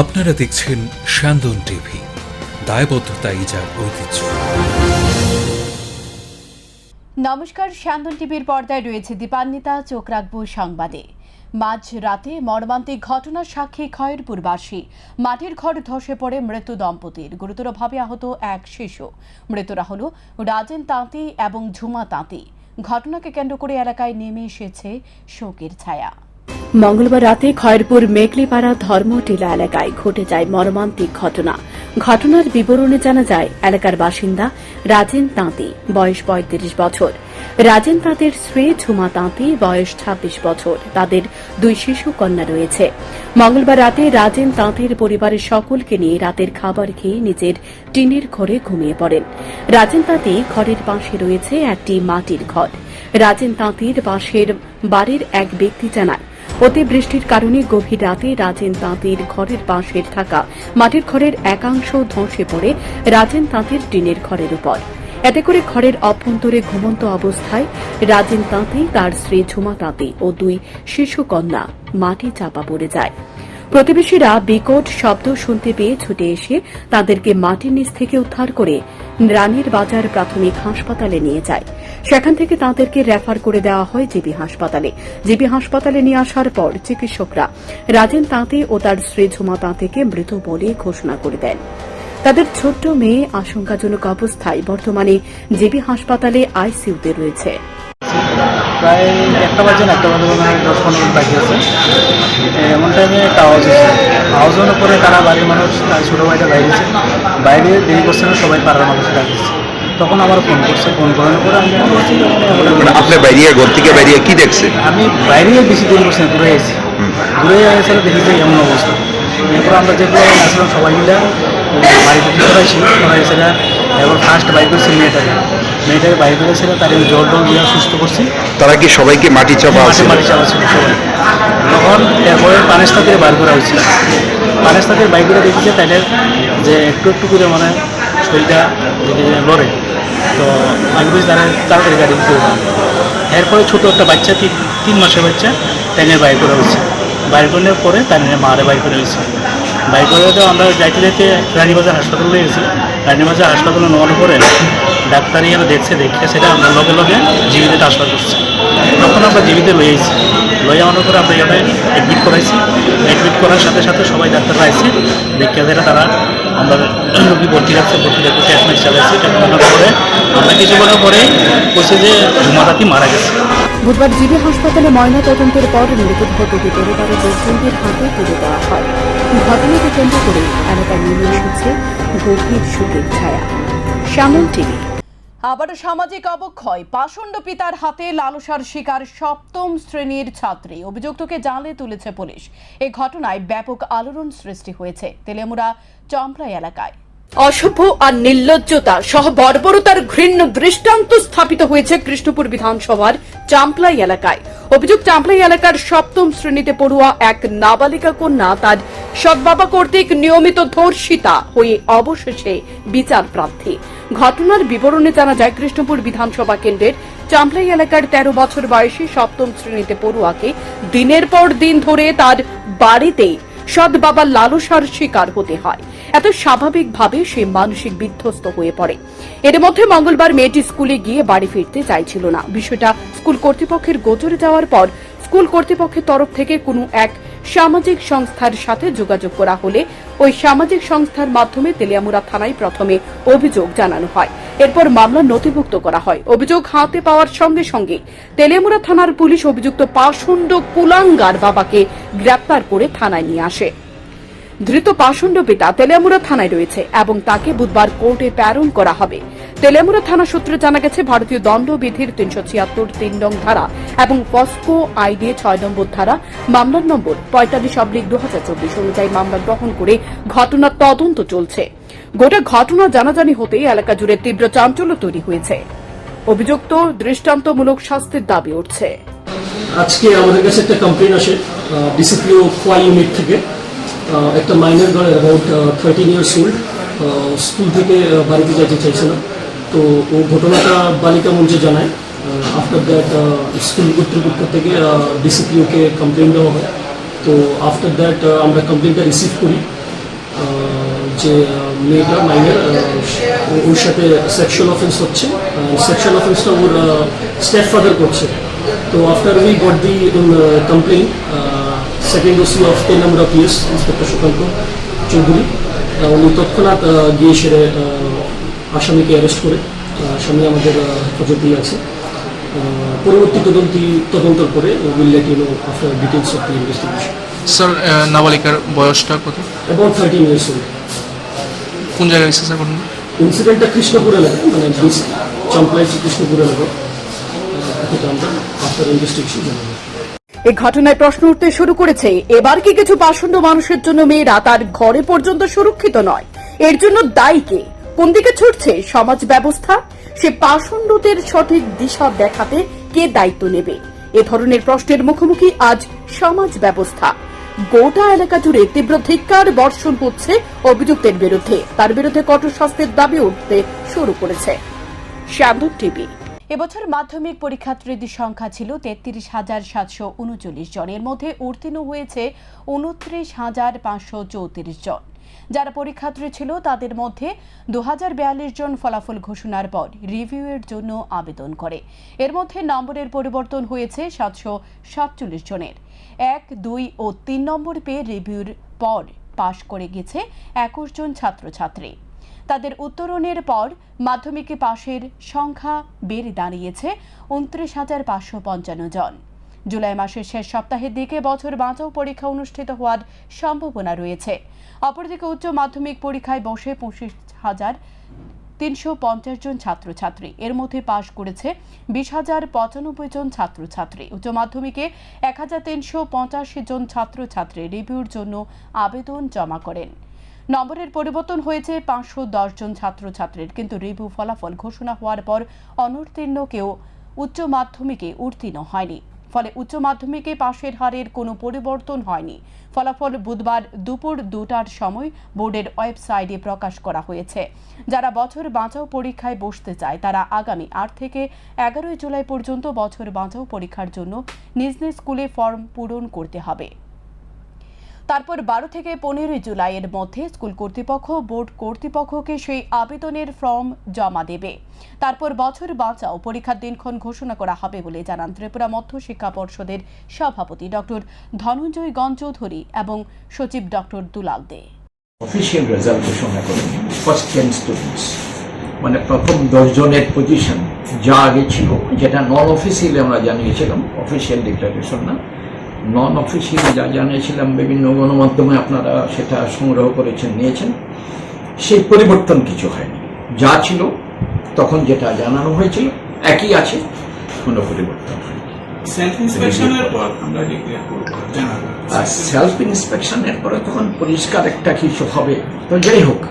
আপনারা দেখছেন স্যান্দন টিভি, দায়বদ্ধতা ইজার ঐতিহ্য। নমস্কার স্যান্দন টিভির পর্দায় রয়েছে দীপান্বিতা, চোখ রাখব সংবাদে। মাঝ রাতে মর্মান্তিক ঘটনার সাক্ষী খয়েরপুরবাসী। মাটির ঘর ধসে পড়ে মৃত দম্পতির। গুরুতরভাবে আহত এক শিশু। মৃতরা হল রাজেন তাঁতি এবং ঝুমা তাঁতি। ঘটনাকে কেন্দ্র করে এলাকায় নেমে এসেছে শোকের ছায়া। মঙ্গলবার রাতে খয়েরপুর মেঘলিপাড়া ধর্মটিলা এলাকায় ঘটে যায় মর্মান্তিক ঘটনা। ঘটনার বিবরণে জানা যায়, এলাকার বাসিন্দা রাজেন তাঁতি, বয়স পঁয়ত্রিশ বছর। রাজেন তাঁতের স্ত্রী ঝুমা তাঁতি, বয়স ২৬ বছর। তাদের দুই শিশু কন্যা রয়েছে। মঙ্গলবার রাতে রাজেন তাঁতির পরিবারের সকলকে নিয়ে রাতের খাবার খেয়ে নিজের টিনের ঘরে ঘুমিয়ে পড়েন। রাজেন তাঁতি ঘরের পাশে রয়েছে একটি মাটির ঘর। রাজেন তাঁতির পাশের বাড়ির এক ব্যক্তি জানায় অতি বৃষ্টির কারণে গভীর রাতে রাজেন তাঁতির ঘরের পাশের থাকা মাটির ঘরের একাংশ ধসে পড়ে রাজেন তাঁতির টিনের ঘরের উপর। এতে করে ঘরের অভ্যন্তরে ঘুমন্ত অবস্থায় রাজেন তাঁতি, তার স্ত্রী ঝুমা তাঁতি ও দুই শিশু কন্যা মাটি চাপা পড়ে যায়। প্রতিবেশীরা বিকট শব্দ শুনতে পেয়ে ছুটে এসে তাদেরকে মাটির নিচ থেকে উদ্ধার করে রানীর বাজার প্রাথমিক হাসপাতালে নিয়ে যায়। সেখান থেকে তাঁদেরকে রেফার করে দেওয়া হয় জিবি হাসপাতালে। জিবি হাসপাতালে নিয়ে আসার পর চিকিৎসকরা রাজেন তাঁতে ও তার স্ত্রী ঝুমা তাঁতেকে মৃত বলে ঘোষণা করে দেন। তাদের ছোট্ট মেয়ে আশঙ্কাজনক অবস্থায় বর্তমানে জিবি হাসপাতালে আইসিইউতে রয়েছে। প্রায় একটা বাজে না একটা বাজে দশ পনেরো মিনিট বাকি আছে। এমন টাইমে একটা আওয়াজ হয়েছে আওয়াজ হওয়ার পরে তারা বাড়ির মানুষ তার ছোটো ভাইটা বাইরেছে বাইরে দেরি করছে না সবাই পাড়ার মানুষ ডাকছে তখন আমার ফোন করছে ফোন করার পরে আমি মানে আপনি বাইরে ঘর থেকে বাইরে কি দেখছেন আমি বাইরে বেশি দূর করছি ঘুরে এসেছি ঘুরে এসে দেখি যে এমন অবস্থা। এরপর আমরা যেগুলো আসলাম সবাই মিলে বাড়িতে করাইছি করাইছে না এবার ফার্স্ট বাইক করেছি মেয়েটাকে। মেয়েটাকে বাইরে করেছিল তার জল টল দিয়ে সুস্থ করছি। তারা কি সবাইকে মাটি চাপা আছে? মাটি চাপা ছিল সবাই। তখন এরপরে পানেস্তা থেকে বার করা হয়েছিল। পানেস্তা থেকে বাইক করে দেখেছে তাইলে যে একটু একটু করে মানে শরীরটা লড়ে। তো আমি বুঝি তারা তাড়াতাড়ি গাড়ি দিতে এরপরে ছোটো একটা বাচ্চা তিন তিন মাসের বাচ্চা ট্যানের বাইর করা হয়েছে। বাইর করলে পরে তার মারে বাইর করে হয়েছে। বাইর করে তো আমরা যাইতে যাইতে রানীবাজার হাসপাতালে গেছি। রানীবাজার হাসপাতালে নেওয়ার পরে ডাক্তারই এনে দেখছে, দেখে সেটা আমরা লগে লগে জীবিতে ট্রান্সফার করছি। তখন আমরা জীবিতে লই আইছি। লই আনার পরে আমরা এখানে অ্যাডমিট করাইছি। অ্যাডমিট করার সাথে সাথে সবাই ডাক্তাররা আইছে, দেখে যেটা তারা আমরা রোগী ভর্তি রাখছে, ভর্তি রাখতে ট্রিটমেন্ট চালাইছি। ট্রিটমেন্টের পরে আমরা কিছুক্ষণের পরে বলছে যে ঝুমাদাতি মারা গেছে। বুধবার জিবি হাসপাতালে ময়না তদন্তের পর মৃতদেহ দুটি পরিবারের লোকজনদের হাতে তুলে দেওয়া হয়। ঘটনাকে কেন্দ্র করে এলাকায় নেমে এসেছে গভীর শোকের ছায়া। শ্যামল টিভি। আবারও সামাজিক অবক্ষয়। পাষণ্ড পিতার হাতে লালসার শিকার সপ্তম শ্রেণির ছাত্রী। অভিযুক্তকে জালে তুলেছে পুলিশ। এ ঘটনায় ব্যাপক আলোড়ন সৃষ্টি হয়েছে। তেলেমুরা চম্পড়া এলাকায়। অসভ্য আর নির্লজ্জতা সহ বর্বরতার ঘৃণ্য দৃষ্টান্ত স্থাপিত হয়েছে কৃষ্ণপুর বিধানসভার চাম্পলাই এলাকায়। অভিযোগ, চাম্পলাই এলাকার সপ্তম শ্রেণীতে পড়ুয়া এক নাবালিকা কন্যা তার সৎবাবা কর্তৃক নিয়মিত ধর্ষিতা হয়ে অবশেষে বিচার প্রার্থী। ঘটনার বিবরণে জানা যায়, কৃষ্ণপুর বিধানসভা কেন্দ্রের চাম্পলাই এলাকার তেরো বছর বয়সী সপ্তম শ্রেণীতে পড়ুয়াকে দিনের পর দিন ধরে তার বাড়িতেই সৎ বাবার লালসার শিকার হতে হয়। এত স্বাভাবিকভাবে সে মানসিক বিধ্বস্ত হয়ে পড়ে। এর মধ্যে মঙ্গলবার মেয়েটি স্কুলে গিয়ে বাড়ি ফিরতে চাইছিল না। বিষয়টা স্কুল কর্তৃপক্ষের গোচরে যাওয়ার পর স্কুল কর্তৃপক্ষের তরফ থেকে কোনো এক সামাজিক সংস্থার সাথে যোগাযোগ করা হলে ওই সামাজিক সংস্থার মাধ্যমে তেলিয়ামুড়া থানায় প্রথমে অভিযোগ জানানো হয়। এরপর মামলা নথিভুক্ত করা হয়। অভিযোগ হাতে পাওয়ার সঙ্গে সঙ্গে তেলিয়ামুড়া থানার পুলিশ অভিযুক্ত পাষণ্ড কুলাঙ্গার বাবাকে গ্রেপ্তার করে থানায় নিয়ে আসে। ধৃত পাষণ্ড পিতা তেলিয়ামুড়া থানায় রয়েছে এবং তাকে বুধবার কোর্টে প্রেরণ করা হবে। তেলিয়ামুড়া থানা সূত্রে জানা গেছে, ভারতীয় দণ্ডবিধির তিনশো ছিয়াত্তর তিন নং ধারা এবং পস্কো আইডি ছয় নম্বর ধারা, মামলার নম্বর পঁয়তাল্লিশ অব্লিক দু হাজার চব্বিশ অনুযায়ী মামলা গ্রহণ করে ঘটনার তদন্ত চলছে। গোটা ঘটনা জানাজানি হতেই এলাকা জুড়ে তীব্র চাঞ্চল্য তৈরি হয়েছে। অভিযুক্ত দৃষ্টান্তমূলক শাস্তির দাবি উঠছে। আজকে আমাদের কাছে একটা কমপ্লেন আসে ডিসিপ্লিও খোয়া ইউনিট থেকে। একটা minor girl about thirteen years old school থেকে বাড়িতে যেতে চাইছিল। তো ও ঘটনাটা বালিকা মঞ্চে জানায়। আফটার দ্যাট স্কুল কর্তৃপক্ষ থেকে ডিসিপ্লিওকে কমপ্লেন দেওয়া হয়। তো আফটার দ্যাট আমরা কমপ্লেনটা রিসিভ করি। যে মেয়েটা মাইনের ওর সাথে সেক্সুয়াল অফেন্স হচ্ছে। সেক্সুয়াল অফেন্সটা ওর স্টেপ ফাদার করছে। তো after we got the complaint second OC of ten number of years inspector Sukanta Chowdhury উনি তৎক্ষণাৎ গিয়ে সেরে আহ, আসামিকে অ্যারেস্ট করে আহ, আসামি আমাদের হেফাজতেই আছে। পরবর্তী তদন্তি তদন্তর পরে will let you know after details of the investigation sir নাবালিকার বয়সটা কত? অ্যাবাউট থার্টিন ইয়ার্স ওল্ড কোন জায়গায় হয়েছে স্যার ঘটনা ইনসিডেন্টটা কৃষ্ণপুর এলাকা মানে চাম্পলাই কৃষ্ণপুর এলাকা আমরা আফটার ইনভেস্টিগেশন জানাব। এই ঘটনায় প্রশ্ন উঠতে শুরু করেছে, এবার কি কিছু পাষণ্ড মানুষের জন্য মেয়েরা তার ঘরে পর্যন্ত সুরক্ষিত নয়? এর জন্য দায়ী কে? কোন দিকে ছুটছে সমাজ ব্যবস্থা? সে পাষণ্ডদের সঠিক দিশা দেখাতে কে দায়িত্ব নেবে? এ ধরনের প্রশ্নের মুখোমুখি আজ সমাজ ব্যবস্থা। গোটা এলাকা জুড়ে তীব্র ধিক্কার, বর্ষণ হচ্ছে অভিযুক্তের বিরুদ্ধে। তার বিরুদ্ধে কঠোর শাস্তির দাবি উঠতে শুরু করেছে। শ্যামদুর টিভি। এবছর মাধ্যমিক পরীক্ষার্থীদের সংখ্যা ছিল তেত্রিশ হাজার সাতশো উনচল্লিশ জনের মধ্যে উত্তীর্ণ হয়েছে উনত্রিশ হাজার পাঁচশো চৌত্রিশ জন। যারা পরীক্ষার্থী ছিল, তাদের মধ্যে দু হাজার বিয়াল্লিশ জন ফলাফল ঘোষণার পর রিভিউয়ের জন্য আবেদন করে। এর মধ্যে নম্বরের পরিবর্তন হয়েছে সাতশো সাতচল্লিশ জনের। এক, দুই ও তিন নম্বর পেয়ে রিভিউর পর পাশ করে গেছে একুশ জন ছাত্রছাত্রী। তাদের উত্তরণের পর মাধ্যমিকে পাশের সংখ্যা বেড়ে দাঁড়িয়েছে উনত্রিশ হাজার পাঁচশো পঞ্চান্ন জন। জুলাই মাসের শেষ সপ্তাহের দিকে বছর বাঁচাও পরীক্ষা অনুষ্ঠিত হওয়ার সম্ভাবনা রয়েছে। অপরদিকে উচ্চ মাধ্যমিক পরীক্ষায় বসে পঁচিশ হাজার তিনশো পঞ্চাশ জন ছাত্রছাত্রী। এর মধ্যে পাশ করেছে বিশ হাজার পঁচানব্বই জন ছাত্রছাত্রী। উচ্চ মাধ্যমিকে এক হাজার তিনশো পঁচাশি জন ছাত্রছাত্রী রিভিউর জন্য আবেদন জমা করেন। নম্বরের পরিবর্তন হয়েছে পাঁচশো দশ জন ছাত্রছাত্রীর। কিন্তু রিভিউ ফলাফল ঘোষণা হওয়ার পর অনুত্তীর্ণ কেউ উচ্চ মাধ্যমিকে উত্তীর্ণ হয়নি। ফলে উচ্চ মাধ্যমিকে পাশের হারের কোনো পরিবর্তন হয়নি। ফলাফল বুধবার দুপুর দুটার সময় বোর্ডের ওয়েবসাইটে প্রকাশ করা হয়েছে। যারা বছর বাঁচাও পরীক্ষায় বসতে চায়, তারা আগামী আট থেকে এগারোই জুলাই পর্যন্ত বছর বাঁচাও পরীক্ষার জন্য নিজ নিজ স্কুলে ফর্ম পূরণ করতে হবে। তারপর বারো থেকে পনেরোই জুলাইয়ের মধ্যে স্কুল কর্তৃপক্ষ, বোর্ড কর্তৃপক্ষকে সেই আবেদনের ফর্ম জমা দেবে। তারপর বছর বাঁচাও পরীক্ষার দিনক্ষণ ঘোষণা করা হবে বলে জানান ত্রিপুরা মধ্য শিক্ষা পর্ষদের সভাপতি ডক্টর ধনঞ্জয় গঞ্জ চৌধুরী এবং সচিব doctor Dulal De. Official result ঘোষণা করেন ফার্স্ট টেন স্টুডেন্টস মানে প্রথম দশজনের পজিশন যা আগে ছিল, যেটা নন অফিসিয়ালি আমরা জানিয়েছিলাম অফিসিয়াল ডিক্লারেশন না। নন অফিসিয়ালি যা জানিয়েছিলাম বিভিন্ন গণমাধ্যমে আপনারা সেটা সংগ্রহ করেছেন নিয়েছেন। সেই পরিবর্তন কিছু হয়নি। যা ছিল তখন যেটা জানানো হয়েছিল একই আছে কোনো পরিবর্তন হয়নি। সেলফ ইন্সপেকশনের পর আমরা ডিক্লেয়ার করব জানাব। আর সেলফ ইন্সপেকশনের পরে তখন পরিষ্কার একটা কিছু হবে। তো যাই হোক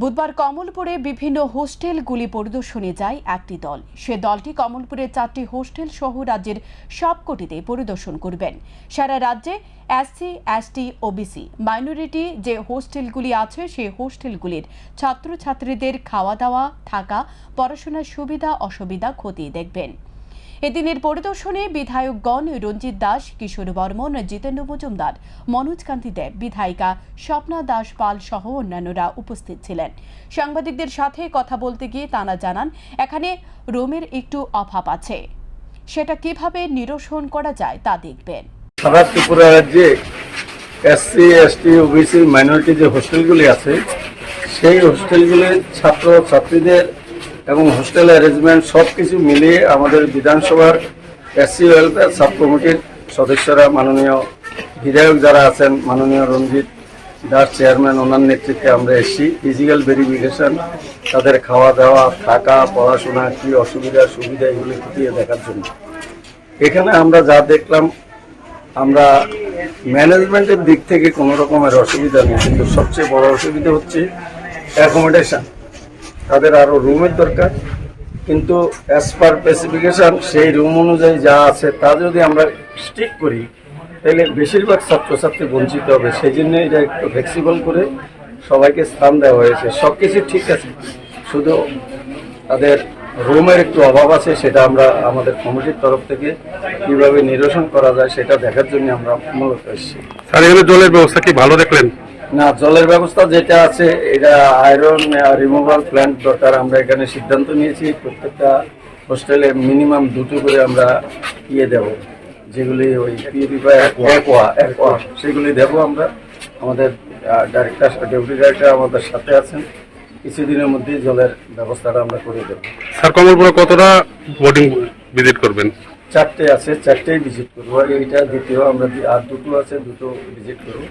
বুধবার কমলপুরে বিভিন্ন হোস্টেলগুলি পরিদর্শনে যায় একটি দল। সে দলটি কমলপুরের চারটি হোস্টেল সহ রাজ্যের সবকটিতে পরিদর্শন করবেন। সারা রাজ্যে এসসি এসটি ওবিসি, মাইনরিটি যে হোস্টেলগুলি আছে সেই হোস্টেলগুলির ছাত্রছাত্রীদের খাওয়া দাওয়া, থাকা, পড়াশোনার সুবিধা, অসুবিধা খতিয়ে দেখবেন। এদিনের পরিদর্শনে বিধায়কগণ রঞ্জিত দাস, কিশোর বর্মন, জিতেন্দ্র মজুমদার, মনোজ কান্তি দেব, বিধায়িকা স্বপ্না দাস পাল সহ অন্যান্যরা উপস্থিত ছিলেন। সাংবাদিকদের সাথে কথা বলতে গিয়ে তারা জানান, এখানে রোমের একটু অভাব আছে। সেটা কীভাবে নিরসন করা যায় তা দেখবেন। সারা ত্রিপুরা রাজ্যে এসসি, এসটি, ওবিসি, মাইনরিটি যে হোস্টেলগুলি আছে, সেই হোস্টেলগুলির ছাত্র ছাত্রীদের এবং হোস্টেল অ্যারেঞ্জমেন্ট সব কিছু মিলিয়ে আমাদের বিধানসভার এসসি ওয়েলফেয়ার সাব কমিটির সদস্যরা মাননীয় বিধায়ক যারা আছেন, মাননীয় রঞ্জিত দাস চেয়ারম্যান, ওনার নেতৃত্বে আমরা এসেছি। ফিজিক্যাল ভেরিফিকেশন তাদের খাওয়া দাওয়া, থাকা, পড়াশোনা, কি অসুবিধা, সুবিধা, এগুলি খতিয়ে দেখার জন্য। এখানে আমরা যা দেখলাম, আমরা ম্যানেজমেন্টের দিক থেকে কোনো রকমের অসুবিধা নেই, কিন্তু সবচেয়ে বড় অসুবিধা হচ্ছে অ্যাকোমোডেশন তাদের আরও রুমের দরকার। কিন্তু অ্যাজ পার স্পেসিফিকেশন সেই রুম অনুযায়ী যা আছে, তা যদি আমরা স্টিক করি, তাহলে বেশিরভাগ ছাত্রছাত্রী বঞ্চিত হবে। সেই জন্য এটা একটু ফ্লেক্সিবল করে সবাইকে স্থান দেওয়া হয়েছে। সব কিছু ঠিক আছে। শুধু তাদের রুমের একটু অভাব আছে, সেটা আমরা আমাদের কমিটির তরফ থেকে কীভাবে নিরসন করা যায়, সেটা দেখার জন্য আমরা মূলত এসেছি। স্যার, এখানে জলের ব্যবস্থা কি ভালো দেখলেন? না জলের ব্যবস্থা যেটা আছে এটা আয়রন রিমুভাল প্ল্যান্ট দরকার। আমরা এখানে সিদ্ধান্ত নিয়েছি প্রত্যেকটা হোস্টেলে মিনিমাম দুটো করে আমরা ইয়ে দেব। যেগুলি ওই পিউরিফায়ার সেগুলি দেব আমরা। আমাদের ডাইরেক্টর ডেপুটি ডাইরেক্টর আমাদের সাথে আছেন। কিছুদিনের মধ্যেই জলের ব্যবস্থাটা আমরা করে দেবো। স্যার কমলপুরে কতটা বোর্ডিং ভিজিট করবেন? চারটে আছে চারটেই ভিজিট করব। এইটা দ্বিতীয় আমরা আর দুটো আছে দুটো ভিজিট করব।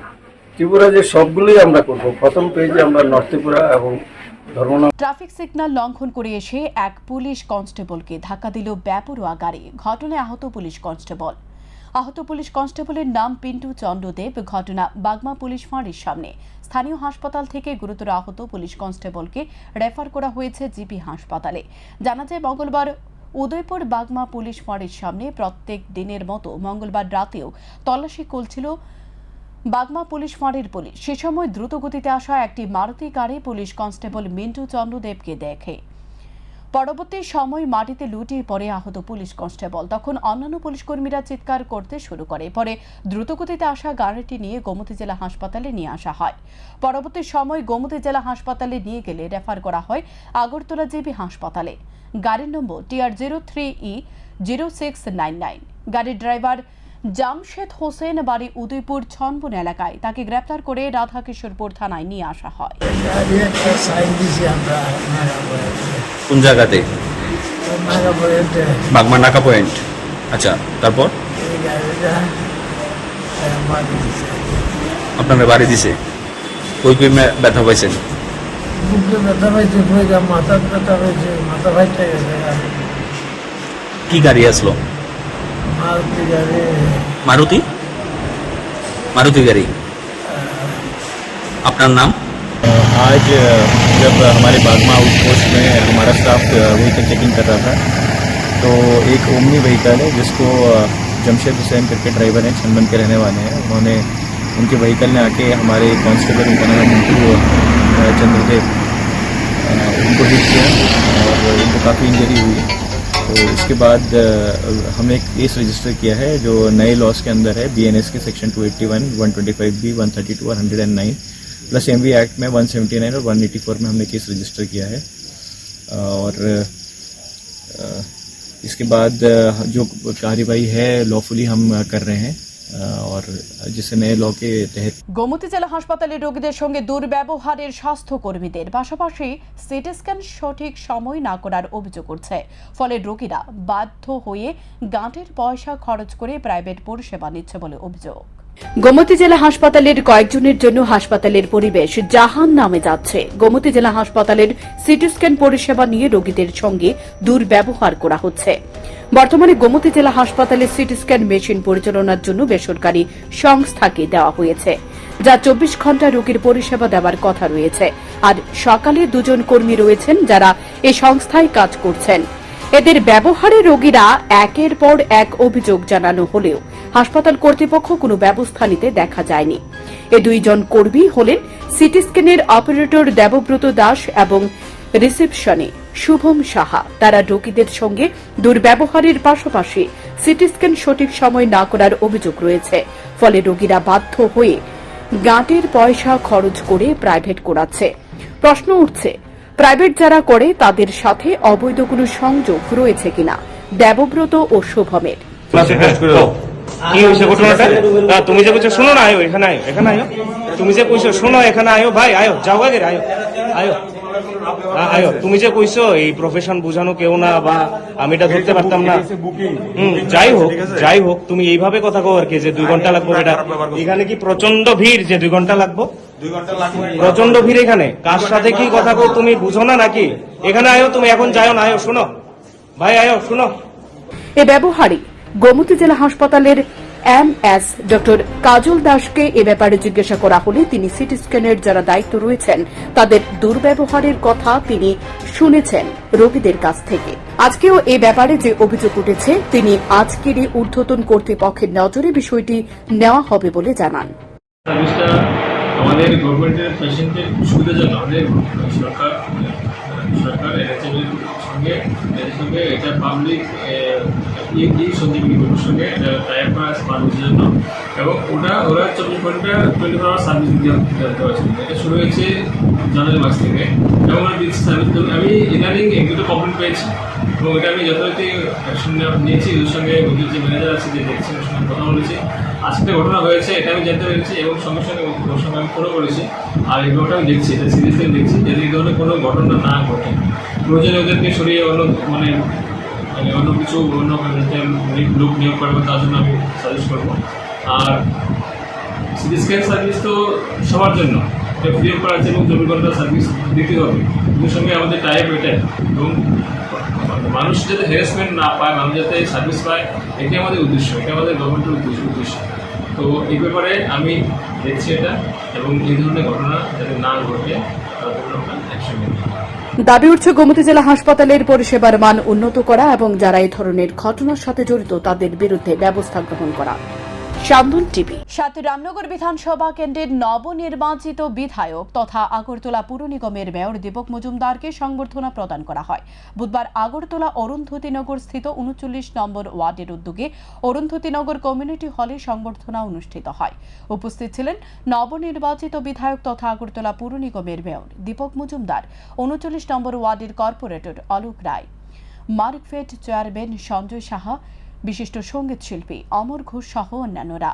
ত্রিপুরা যে সবগুলোই আমরা করব, প্রথম পেজে আমরা নর্থ ত্রিপুরা এবং ট্রাফিক সিগন্যাল লঙ্ঘন করে এসে এক পুলিশ কনস্টেবলকে ধাক্কা দিল বেপরোয়া গাড়ি। ঘটনায় আহত পুলিশ কনস্টেবল আহত পুলিশ কনস্টেবলের নাম পিন্টু চন্দ্রদেব। ঘটনা বাগমা পুলিশ ফাঁড়ির সামনে। স্থানীয় হাসপাতাল থেকে গুরুতর আহত পুলিশ কনস্টেবলকে রেফার করা হয়েছে জিপি হাসপাতালে। জানা যায়, মঙ্গলবার উদয়পুর বাগমা পুলিশ ফাঁড়ির সামনে প্রত্যেক দিনের মতো মঙ্গলবার রাতেও তল্লাশি চলছিল বাগমা পুলিশ ফাঁড়ির পুলিশ। সে সময় দ্রুতগতিতে আসা একটি মারুতি গাড়ি পুলিশ কনস্টেবল মিন্টু চন্দ্রদেবকে দেখে। পরবর্তী সময় মাটিতে লুটিয়ে পড়ে আহত পুলিশ কনস্টেবল। তখন অন্যান্য পুলিশ কর্মীরা চিৎকার করতে শুরু করে। পরে দ্রুতগতিতে আসা গাড়িটি নিয়ে গোমতী জেলা হাসপাতালে নিয়ে আসা হয়। পরবর্তী সময় গোমতী জেলা হাসপাতালে নিয়ে গেলে রেফার করা হয় আগরতলা জিবি হাসপাতালে। গাড়ির নম্বর TR zero three E zero six nine nine. গাড়ির ড্রাইভার জামশেদ হোসেন বাড়ি উদয়পুর ছনবন এলাকায়। তাকে গ্রেপ্তার করে রাধাকিশোরপুর থানায় নিয়ে আসা হয়। কোন জায়গাতে? বাগমা নাকা পয়েন্ট। আচ্ছা তারপর? আপনারা বাড়ি দিছে। কই কই ব্যথা পাইছেন? ব্যথা পাইছে মাথা ব্যথা পাইছে মাথা ফাইটে কি গাড়ি আসলো? মারুতি গাড়ি মারুতি মারুতি গাড়ি আপনার নাম आज जब हमारे बागमा आउटपोस्ट में हमारा स्टाफ व्हीकल चेकिंग कर रहा था तो एक ओमनी व्हीकल है जिसको जमशेद हुसैन करके ड्राइवर हैं छनबन के रहने वाले हैं उन्होंने उनके व्हीकल ने आके हमारे कांस्टेबल उनका नाम है मिंटू अ, चंद्रदेव अ, उनको हिट किया और उनको काफ़ी इंजरी हुई तो इसके बाद हमने एक केस रजिस्टर किया है जो नए लॉस के अंदर है बीएनएस के सेक्शन 281, 125 बी 132 और 109 प्लस एमवी एक्ट में 179 और 184 में हमने केस रजिस्टर किया है। और इसके बाद जो कार्यवाही है लॉफुली हम कर रहे हैं। और जिससे नए लॉ के तहत গোমতী জেলা হাসপাতালের রোগীদের সঙ্গে দুর্ব্যবহারের স্বাস্থ্যকর্মীদের পাশাপাশি সিটি স্ক্যান সঠিক সময় না করার অভিযোগ উঠছে ফলে রোগীরা বাধ্য হয়ে গাঁটের পয়সা খরচ করে প্রাইভেট পরিষেবা নিচ্ছে বলে অভিযোগ গোমতী জেলা হাসপাতালের কয়েকজনের জন্য হাসপাতালের পরিবেশ জাহান নামে যাচ্ছে। গোমতী জেলা হাসপাতালের সিটি স্ক্যান পরিষেবা নিয়ে রোগীদের সঙ্গে দুর্ব্যবহার করা হচ্ছে। বর্তমানে গোমতী জেলা হাসপাতালে সিটি স্ক্যান মেশিন পরিচালনার জন্য বেসরকারি সংস্থাকে দেওয়া হয়েছে, যা চব্বিশ ঘণ্টা রোগীর পরিষেবা দেওয়ার কথা রয়েছে। আর সকালে দুজন কর্মী রয়েছেন যারা এ সংস্থায় কাজ করছেন। এদের ব্যবহারে রোগীরা একের পর এক অভিযোগ জানানো হলেও হাসপাতাল কর্তৃপক্ষ কোনো ব্যবস্থা নিতে দেখা যায়নি। এ দুইজন কর্মী হলেন সিটি স্ক্যানের অপারেটর দেবব্রত দাস এবং রিসেপশনে শুভম সাহা। তারা রোগীদের সঙ্গে দুর্ব্যবহারের পাশাপাশি সিটি স্ক্যান সঠিক সময় না করার অভিযোগ রয়েছে। ফলে রোগীরা বাধ্য হয়ে গাঁটের পয়সা খরচ করে প্রাইভেট করাচ্ছে। প্রশ্ন উঠছে, প্রাইভেট যারা করে তাদের সাথে অবৈধ কোনো সংযোগ রয়েছে কিনা? দেবব্রত ও শুভমের। কি হয়েছে ঘটনাটা? তুমি যে কইছো শোনো না আয়ো এখানে আয়ো এখানে আয়ো। তুমি যে কইছো শোনো এখানে আয়ো ভাই আয়ো যাও আগে আয়ো আয়ো। আয়ো তুমি যে কইছো এই প্রফেশন বুঝানো কেউ না বা আমি এটা ধরতে পারতাম না। হুম যাই হোক যাই হোক তুমি এইভাবে কথা কও আর কি যে দুই ঘণ্টা লাগবো এটা। এখানে কি প্রচণ্ড ভিড় যে দুই ঘণ্টা লাগবো? প্রচণ্ড ভিড় এখানে। কার সাথে কি কথা কও তুমি বুঝো না নাকি? এখানে আয়ো তুমি এখন যাও না আয়ো শোনো। ভাই আয়ো শোনো। এ ব্যবহারে গোমতী জেলা হাসপাতালের এম এস ডক্টর কাজল দাসকে এ ব্যাপারে জিজ্ঞাসা করা হলে তিনি সিটি স্ক্যানের যারা দায়িত্ব রয়েছেন, তাদের দুর্ব্যবহারের কথা তিনি শুনেছেন রোগীদের কাছ থেকে। আজকেও এ ব্যাপারে যে অভিযোগ উঠেছে, তিনি আজকেরই ঊর্ধ্বতন কর্তৃপক্ষের নজরে বিষয়টি নেওয়া হবে বলে জানান। আমাদের গভর্নমেন্টের পেশেন্টের জন্য আমাদের সরকার সরকার এনএচএমের সঙ্গে এদের সঙ্গে, এটা পাবলিক ইএনজি সঞ্জীবনী গ্রুপের সঙ্গে এটা টাইপ করা আছে মানুষের জন্য এবং ওটা ওরা চব্বিশ ঘণ্টা টোয়েন্টি ফোর আওয়ার সার্ভিস দিতে পারছে এটা শুরু হয়েছে জানুয়ারি মাস থেকে। এবং ওরা দিচ্ছে সার্ভিস আমি ইদানিং এক দুটো কমপ্লেন পেয়েছি। এবং এটা আমি যথারীতি অ্যাকশন নিয়েছি। ওদের সঙ্গে ওদের যে ম্যানেজার আছে, যে দেখছেন ওর সঙ্গে কথা বলেছি। আজকে ঘটনা হয়েছে, এটা আমি জানতে পেরেছি এবং সঙ্গে সঙ্গে ওর সঙ্গে আমি ফোনও করেছি। আর এই ব্যাপারটা আমি দেখছি, এটা সিরিয়াসলি দেখছি। যাতে এই ধরনের কোনো ঘটনা না ঘটে। প্রয়োজনে ওদেরকে সরিয়ে অন্য মানে অন্য কিছু অন্য লোক নিয়োগ করব তার জন্য আমি সাজেস্ট করব আর সিটি স্ক্যান সার্ভিস তো সবার জন্য ফ্রি অফ করা আছে এবং চব্বিশ সার্ভিস দিতে হবে এর সঙ্গে আমাদের টাইপ এটাই এবং মানুষ যাতে হ্যারাসমেন্ট না পায় মানুষ যাতে সার্ভিস পায় এটাই আমাদের উদ্দেশ্য এটা আমাদের গভর্নমেন্টের উদ্দেশ্য উদ্দেশ্য তো এই ব্যাপারে আমি দেখছি এটা এবং এই ধরনের ঘটনা যাতে না ঘটে, তার জন্য আমরা অ্যাকশন নেব দাবি উঠছে গোমতী জেলা হাসপাতালের পরিষেবার মান উন্নত করা এবং যারা এই ধরনের ঘটনার সাথে জড়িত তাদের বিরুদ্ধে ব্যবস্থা গ্রহণ করা। সান্ধন টিভি। সাথে রামনগর বিধানসভা কেন্দ্রের নবনির্বাচিত বিধায়ক তথা আগরতলা পুর নিগমের মেয়র দীপক মজুমদারকে সংবর্ধনা প্রদান করা হয়। বুধবার আগরতলা অরুন্ধতীনগর স্থিত উনচল্লিশ নম্বর ওয়ার্ডের উদ্যোগে অরুন্ধতীনগর কমিউনিটি হলে সংবর্ধনা অনুষ্ঠিত হয়। উপস্থিত ছিলেন নবনির্বাচিত বিধায়ক তথা আগরতলা পুর নিগমের মেয়র দীপক মজুমদার, উনচল্লিশ নম্বর ওয়ার্ডের কর্পোরেটর অলোক রায় মার্কফেট চেয়ারম্যান সঞ্জয় সাহা বিশিষ্ট সংগীত শিল্পী অমর ঘোষ সহ অন্যান্যরা।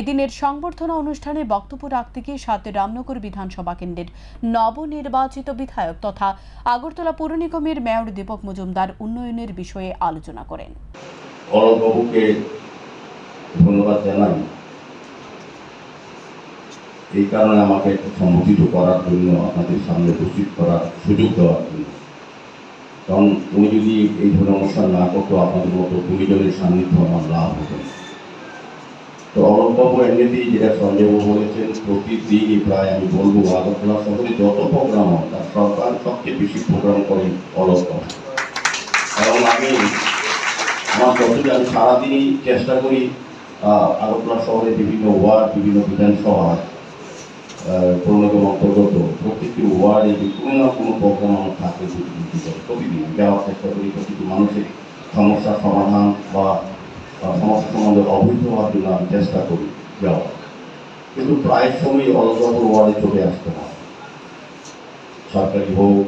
এদিনের সংবর্ধনা অনুষ্ঠানে বক্তব্য রাখতে গিয়ে সাথে রামনগর বিধানসভা কেন্দ্রের নবনির্বাচিত বিধায়ক তথা আগরতলা পুর নিগমের মেয়র দীপক মজুমদার উন্নয়নের বিষয়ে আলোচনা করেন। এই কারণে আমাকে একটু সম্বোধিত করার জন্য আপনাদের সামনে উপস্থিত করার সুযোগ দেওয়ার জন্য। কারণ উনি যদি এই ধরনের অনুষ্ঠান না করতো, আপনাদের মতো গুণীজনের সান্নিধ্য আমার লাভ হতো তো অরূপবাবু এমনিতেই যেটা সঞ্জয়বাবু বলেছেন, প্রতিদিনই প্রায় আমি বলব, আগরতলা শহরে যত প্রোগ্রাম হয় তার সরকার সবচেয়ে বেশি প্রোগ্রাম করেন অরূপবাবু কারণ আমি আমার যতটা আমি সারাদিনই চেষ্টা করি আগরতলা শহরে বিভিন্ন ওয়ার্ড, বিভিন্ন বিধানসভা পৌরনগর অন্তর্গত প্রত্যেকটি ওয়ার্ডে কোনো না কোনো প্রোগ্রাম আমার থাকে প্রতিদিন। যাওয়ার চেষ্টা করি, প্রতিটি মানুষের সমস্যার সমাধান বা সমস্যা সম্বন্ধে অবহিত হওয়ার জন্য আমি চেষ্টা করি যাওয়া কিন্তু প্রায় সময় অলগপুর ওয়ার্ডে চলে আসতে হয়। সরকারি হোক,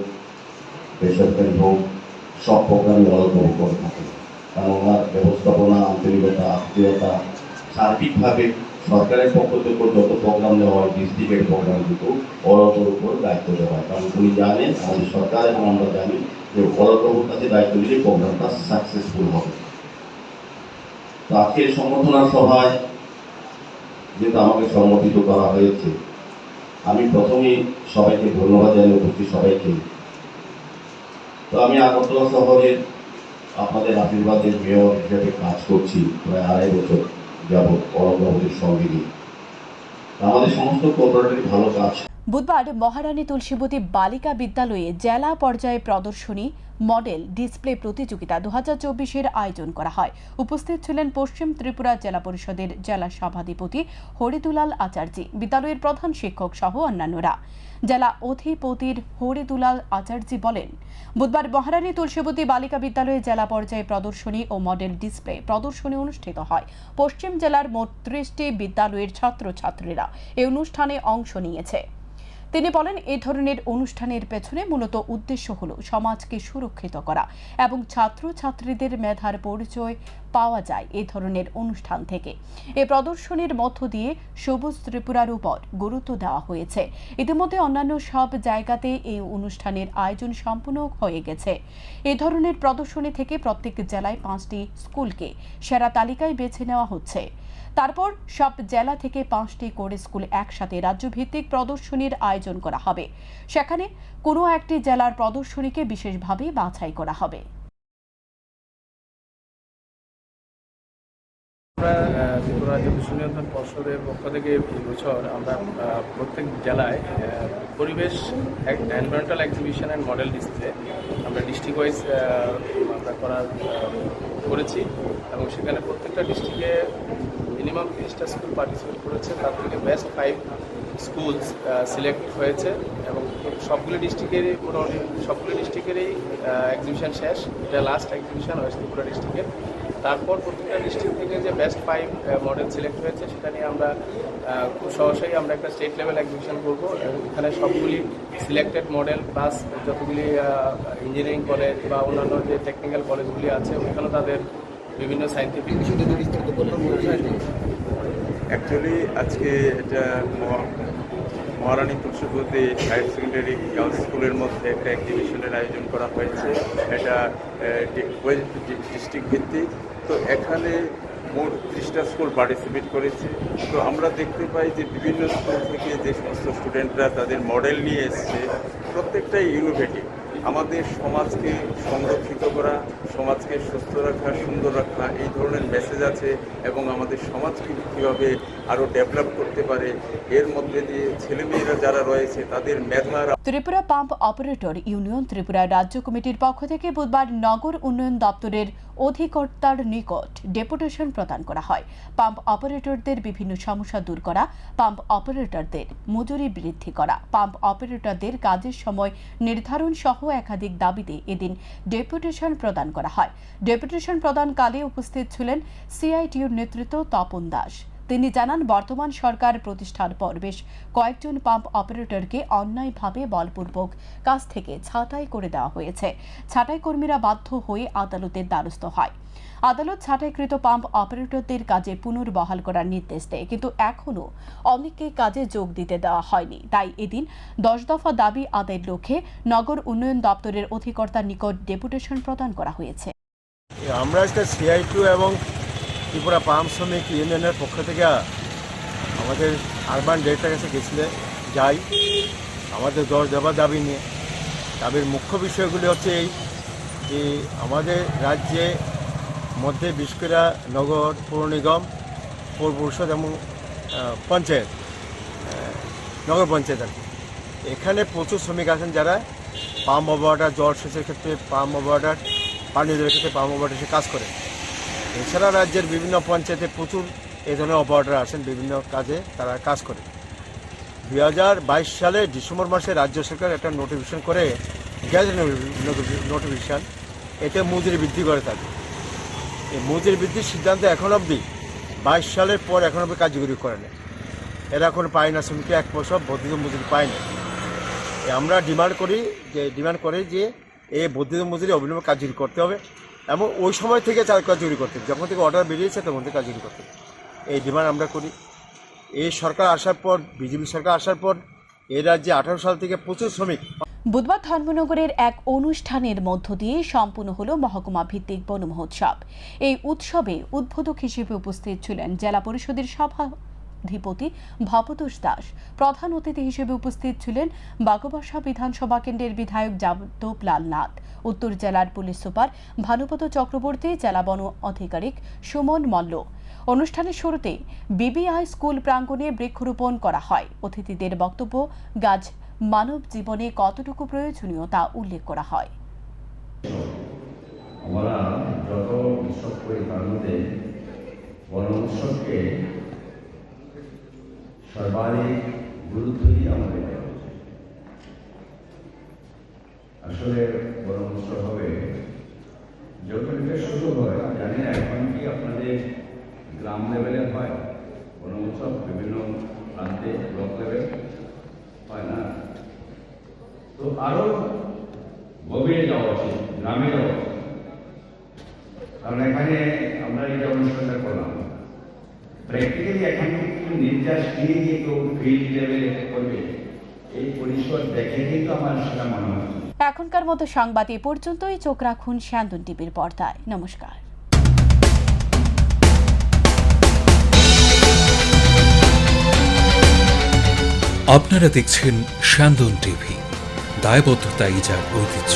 বেসরকারি হোক, সব প্রোগ্রামই অলগব করে থাকে। কারণ ওনার ব্যবস্থাপনা আন্তরিকতা আত্মীয়তা সার্বিকভাবে সরকারের পক্ষ থেকে যত প্রোগ্রাম দেওয়া হয়, ডিস্ট্রিক্টের প্রোগ্রাম কিন্তু অলগর উপর দায়িত্ব দেওয়া হয়। কারণ উনি জানেন, আমাদের সরকার এবং আমরা জানি যে অলগবুর কাছে দায়িত্ব দিলে প্রোগ্রামটা সাকসেসফুল হবে। তো আজকের সংগঠনা সভায় যেহেতু আমাকে সম্মতিত করা হয়েছে, আমি প্রথমেই সবাইকে ধন্যবাদ জানাই উপস্থিত সবাইকে। তো আমি আগরতলা শহরের আপনাদের আশীর্বাদের মেয়র হিসেবে কাজ করছি প্রায় আড়াই বছর। যাবৎ অরঙ্গবাবুদের সঙ্গে নিয়ে। আমাদের সমস্ত কোপারেটিভ ভালো কাজ বুধবার মহারানী তুলসীবতী বালিকা বিদ্যালয়ে জেলা পর্যায়ে প্রদর্শনী, মডেল, ডিসপ্লে প্রতিযোগিতা দু হাজার চব্বিশের আয়োজন করা হয়। উপস্থিত ছিলেন পশ্চিম ত্রিপুরা জেলা পরিষদের জেলা সভাধিপতি হরিদুলাল আচার্যি, বিদ্যালয়ের প্রধান শিক্ষক সহ অন্যান্যরা। জেলা অধিপতির হরিদুলাল আচার্যি বলেন, বুধবার মহারানী তুলসীবতী বালিকা বিদ্যালয়ে জেলা পর্যায়ে প্রদর্শনী ও মডেল ডিসপ্লে প্রদর্শনী অনুষ্ঠিত হয়। পশ্চিম জেলার মোট ত্রিশটি বিদ্যালয়ের ছাত্রছাত্রীরা এই অনুষ্ঠানে অংশ নিয়েছে। তিনি বলেন এই ধরনের অনুষ্ঠানের পেছনে মূলত উদ্দেশ্য হল সমাজকে সুরক্ষিত করা এবং ছাত্রছাত্রীদের মেধার পরিচয় পাওয়া যায় এ ধরনের অনুষ্ঠান থেকে। এ প্রদর্শনীর মধ্য দিয়ে সবুজ ত্রিপুরার উপর গুরুত্ব দেওয়া হয়েছে। ইতিমধ্যে অন্যান্য সব জায়গাতে এই অনুষ্ঠানের আয়োজন সম্পূর্ণ হয়ে গেছে। এ ধরনের প্রদর্শনী থেকে প্রত্যেক জেলায় পাঁচটি স্কুলকে সেরা তালিকায় বেছে নেওয়া হচ্ছে। তারপর সব জেলা থেকে পাঁচটি করে স্কুল একসাথে রাজ্যভিত্তিক প্রদর্শনীর আয়োজন করা হবে। সেখানে কোনো একটি জেলার প্রদর্শনীকে বিশেষভাবে বাছাই করা হবে। আমরা ত্রিপুরা পর্ষদের পক্ষ থেকে এই বছর আমরা প্রত্যেক জেলায় পরিবেশ environmental exhibition and model display আমরা ডিস্ট্রিক্ট ওয়াইজ আমরা করার করেছি এবং সেখানে প্রত্যেকটা ডিস্ট্রিক্টে মিনিমাম তিরিশটা স্কুল পার্টিসিপেট করেছে। তার থেকে বেস্ট ফাইভ স্কুল সিলেক্ট হয়েছে এবং সবগুলো ডিস্ট্রিক্টেরই মোটামুটি সবগুলো ডিস্ট্রিক্টেরই এক্সিবিশন শেষ। এটা লাস্ট এক্সিবিশন ওয়েস্ট ত্রিপুরা ডিস্ট্রিক্টের তারপর প্রতিটা ডিস্ট্রিক্ট থেকে যে বেস্ট ফাইভ মডেল সিলেক্ট হয়েছে, সেটা নিয়ে আমরা খুব সহজেই আমরা একটা স্টেট লেভেল এক্সিবিশন করব। এখানে সবগুলি সিলেক্টেড মডেল প্লাস যতগুলি ইঞ্জিনিয়ারিং কলেজ বা অন্যান্য যে টেকনিক্যাল কলেজগুলি আছে ওখানে তাদের বিভিন্ন সাইন্টিফিক অ্যাকচুয়ালি আজকে এটা Maha- Maharani Tulsibati higher secondary girls স্কুলের মধ্যে একটা এক্সিবিশনের আয়োজন করা হয়েছে। এটা ওয়েস্ট ডিস্ট্রিক্ট ভিত্তিক তো এখানে মোট ত্রিশটা স্কুল পার্টিসিপেট করেছে। তো আমরা দেখতে পাই যে বিভিন্ন স্কুল থেকে যে সমস্ত স্টুডেন্টরা তাদের মডেল নিয়ে এসছে, প্রত্যেকটাই ইনোভেটিভ আমাদের সমাজকে সংরক্ষিত করা, সমাজকে সুস্থ রাখা, সুন্দর রাখা, এই ধরনের মেসেজ আছে এবং আমাদের সমাজকে কীভাবে আরও ডেভেলপ করতে পারে, এর মধ্যে দিয়ে ছেলেমেয়েরা যারা রয়েছে, তাদের মেধার Tripura pump operator union Tripura রাজ্য কমিটির পক্ষ থেকে বুধবার নগর উন্নয়ন দপ্তরের অধিকর্তার নিকট ডেপুটেশন প্রদান করা হয়। পাম্প অপারেটরদের বিভিন্ন সমস্যা দূর করা পাম্প অপারেটরদের মজুরি বৃদ্ধি করা। পাম্প অপারেটরদের কাজের সময় নির্ধারণ সহ একাধিক দাবিতে এদিন ডেপুটেশন প্রদান করা হয়। ডেপুটেশন প্রদানকালে উপস্থিত ছিলেন সিআইটিউর নেতৃত্ব তপন দাস। তিনি জানান, বর্তমান সরকার প্রতিষ্ঠার পর বেশ কয়েকজন পাম্প অপারেটরকে অন্যায়ভাবে বলপূর্বক কাজ থেকে ছাঁটাই করে দেওয়া হয়েছে। ছাঁটাই কর্মীরা বাধ্য হয়ে আদালতের দ্বারস্থ হয়। আদালত ছাঁটাইকৃত পাম্প অপারেটরদের কাজে পুনর্বহাল করার নির্দেশ দেয়, কিন্তু এখনও অনেককে কাজে যোগ দিতে দেওয়া হয়নি। তাই এদিন দশ দফা দাবি আদায়ের লক্ষ্যে নগর উন্নয়ন দপ্তরের অধিকর্তার নিকট ডেপুটেশন প্রদান করা হয়েছে। আমরা আজকে সিআইটু এবং ত্রিপুরা পাম্প শ্রমিক ইউনিয়নের পক্ষ থেকে আমাদের আরবান ডেটার কাছে গেছিলে, যাই। আমাদের দশ দেওয়া দাবি নিয়ে। দাবির মুখ্য বিষয়গুলি হচ্ছে এই যে আমাদের রাজ্যে মধ্যে বিশেষ করে নগর, পৌর নিগম, পৌর পরিষদ এবং পঞ্চায়েত নগর পঞ্চায়েত আর। এখানে প্রচুর শ্রমিক আছেন যারা পাম্প অপারেটার জল সেচের ক্ষেত্রে পাম্প অপারেটার পানীয় জলের ক্ষেত্রে পাম্প অপারেটার এসে কাজ করে এছাড়া রাজ্যের বিভিন্ন পঞ্চায়েতে প্রচুর এ ধরনের অপারেটর আসেন, বিভিন্ন কাজে তারা কাজ করে। দুই হাজার বাইশ সালে ডিসেম্বর মাসে রাজ্য সরকার একটা নোটিফিকেশন করে, গ্যাস নোটিফিকেশন, এতে মজুরি বৃদ্ধি করে থাকে এই মজুরি বৃদ্ধির সিদ্ধান্ত এখন অবধি বাইশ সালের পর এখন অবধি কার্যকরী করে না এরা এখন পায় না শ্রমিকরা এক পয়সা বর্ধিত মজুরি পায় না। আমরা ডিমান্ড করি যে, ডিমান্ড করে যে এই বর্ধিত মজুরি অবিলম্বে কার্যকরী করতে হবে। এবং ওই সময় থেকে চাল কার্যকরী করতে হবে। যখন থেকে অর্ডার বেরিয়েছে, তখন থেকে কার্যকরী করতে হবে। এই ডিমান্ড আমরা করি। এই সরকার আসার পর, বিজেপি সরকার আসার পর, এই রাজ্যে আঠারো সাল থেকে প্রচুর শ্রমিক। বুধবার ধর্মনগরের এক অনুষ্ঠানের মধ্য দিয়ে সম্পূর্ণ হল মহকুমা ভিত্তিক বন মহোৎসব এই উৎসবে উদ্বোধক হিসেবে উপস্থিত ছিলেন জেলা পরিষদের সভাধিপতি ভবতোষ দাস। প্রধান অতিথি হিসেবে উপস্থিত ছিলেন বাগবাসা বিধানসভা কেন্দ্রের বিধায়ক যাদব লাল নাথ, উত্তর জেলার পুলিশ সুপার ভানুপত চক্রবর্তী, জেলা বন আধিকারিক সুমন মল্ল। অনুষ্ঠানের শুরুতে বিবিআই স্কুল প্রাঙ্গণে বৃক্ষরোপণ করা হয়। অতিথিদের বক্তব্য, গাছ মানব জীবনে কতটুকু প্রয়োজনীয় তা উল্লেখ করা হয়। আমরা যত উৎসব করি তার মধ্যে বন উৎসবকে সর্বাধিক গুরুত্ব দিয়ে আমাদের দেওয়া উচিত। আসলে উৎসব হবে এটা সুযোগ হয় জানি না এখন কি আপনাদের গ্রাম লেভেলে হয়। বন উৎসব বিভিন্ন প্রান্তে ব্লক লেভেল হয় না। তো আরও গভীরে যাওয়া উচিত, গ্রামে যাওয়া উচিত কারণ এখানে আমরা এটা অনুষ্ঠানটা করলাম প্র্যাকটিক্যালি এখান নির্যাস নিয়ে গিয়ে কেউ ফিল্ড লেভেলে করবে এই পরিসর দেখে কিন্তু আমার সেটা মনে হয় এখনকার মতো সংবাদ এ পর্যন্তই চোখ রাখুন স্যান্দন টিভির পর্দায়। নমস্কার। আপনারা দেখছেন স্যান্দন টিভি দায়বদ্ধতা ইজার ঐতিহ্য।